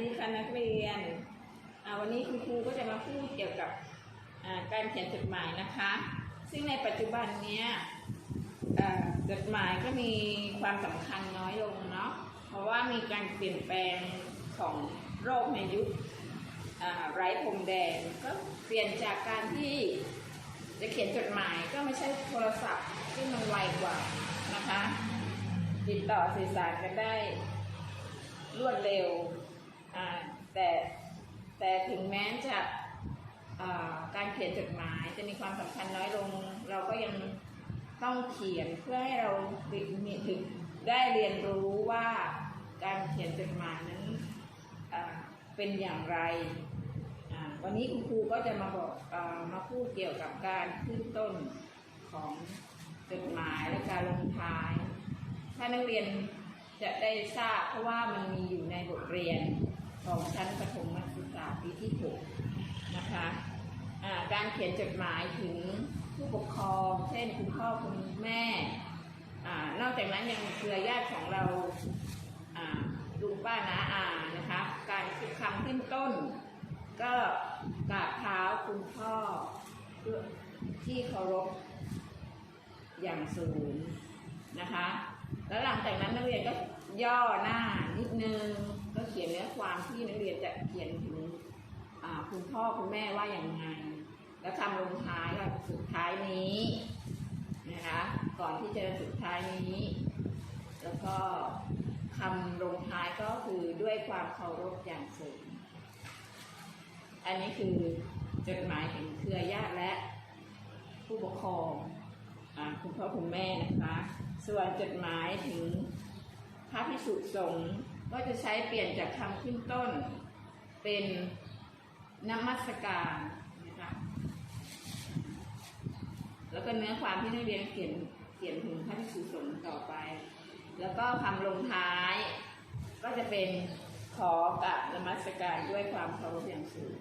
ดีค่ะนักเรียนวันนี้คุณครูก็จะมาพูดเกี่ยวกับการเขียนจดหมายนะคะ ซึ่งในปัจจุบันเนี้ยจดหมายก็มีความสำคัญน้อยลงเนาะ เพราะว่ามีการเปลี่ยนแปลงของโรคในยุคไร้พรมแดนก็เปลี่ยนจากการที่จะเขียนจดหมายก็ไม่ใช่โทรศัพท์ที่มันไวกว่านะคะ ติดต่อสื่อสารกันได้รวดเร็ว แต่ถึงแม้จะอ่าการเขียนจดหมายจะมีความสำคัญน้อยลง เราก็ยังต้องเขียนเพื่อให้เรามีถึงได้เรียนรู้ว่าการเขียนจดหมายนั้นเป็นอย่างไร วันนี้คุณครูก็จะมาบอกอมาพูดเกี่ยวกับการขึ้นต้นของจดหมายและการลงท้าย ถ้านักเรียนจะได้ทราบเพราะว่ามันมีอยู่ในบทเรียนของชั้นประถม ษาปีที่6นะคะการเขียนจดหมายถึงผู้ปกครอง เช่นคุณพ่อคุณแม่อนอกจากนั้นยังเครือญาติของเราลุงป้าน้าอานะคะการคือคำขึ้นต้น ก็กราบเท้าคุณพ่อที่เคารพอย่างสูงนะคะ แล้วหลังจากนั้นนักเรียนก็ย่อหน้านิดนึง ก็เขียนเนื้อความที่นักเรียนจะเขียนถึง คุณพ่อคุณแม่ว่าอย่างไง แล้วคำลงท้ายก็สุดท้ายนี้นะคะ ก่อนที่จะสุดท้ายนี้ แล้วก็คำลงท้ายก็คือด้วยความเคารพอย่างสูง อันนี้คือจดหมายถึงเครือญาติและผู้ปกครองคุณพ่อคุณแม่นะคะ ส่วนจดหมายถึงพระพิสุสงฆ์ก็จะใช้เปลี่ยนจากคำขึ้นต้นเป็น นมัสการนะคะแล้วก็เนื้อความที่นักเรียนเขียนเขียนถึงพระพิสุสงฆ์ต่อไป แล้วก็คำลงท้ายก็จะเป็นขอกับนมัสการด้วยความเคารพอย่างสูง